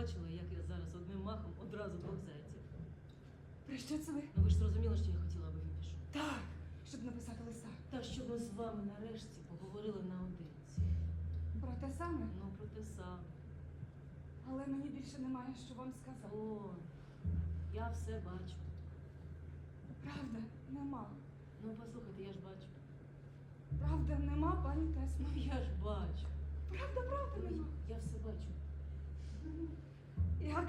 бачила, як я зараз одним махом одразу двох зайців. Про що це ви? Ну ви ж зрозуміли, що я хотіла, аби він пішов. Так, щоб написати листа. Та щоб ми з вами нарешті поговорили наодинці. Про те саме, Ну, про те саме. але мені більше немає, що вам сказати. О, я все бачу. Правда, нема. Ну, послухайте, я ж бачу. Правда, нема, пані Тесма. Ну, я ж бачу. Правда, правда, нема. Я все бачу.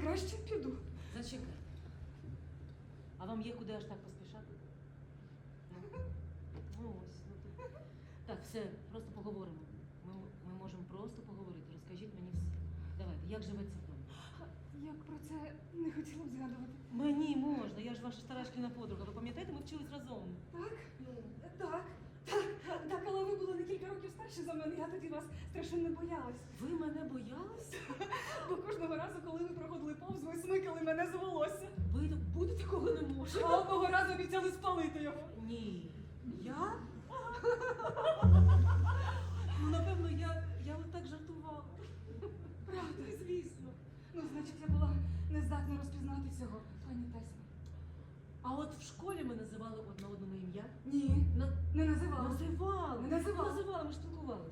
Краще піду. Зачекайте. А вам є куди аж так поспішати? Ну, ну ось, ну то. Так, все, просто поговоримо. Ми, ми можемо просто поговорити. Розкажіть мені все. Давайте, як живеться вдома? Я про це не хотіла б згадувати. Мені можна, я ж ваша стара шкільна подруга. Ви пам'ятаєте, ми вчились разом. Так? Так, так, так, але ви були на кілька років старші за мене. Я тоді вас страшенно боялась. Ви мене боялись? Кожного разу, коли ви проходили повз, ви смикали мене за волосся. Ви бути такого не може. А одного разу обіцяли спалити його. Ні. Я? Ну, напевно, я, я отак жартувала. Правда? Звісно. Ну, значить, я була не здатна розпізнати цього, пані Тесма. А от в школі ми називали одне на ім'я. Ні, На... не називала. Називали. Не називали. Називали, ми ж спілкувалися.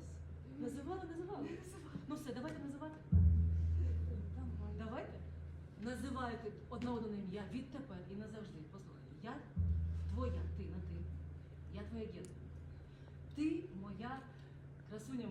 Називайте одне одне ім'я відтепер і назавжди. Послухайте, я твоя, ти на ти. Я твоя Гена. Ти моя красуня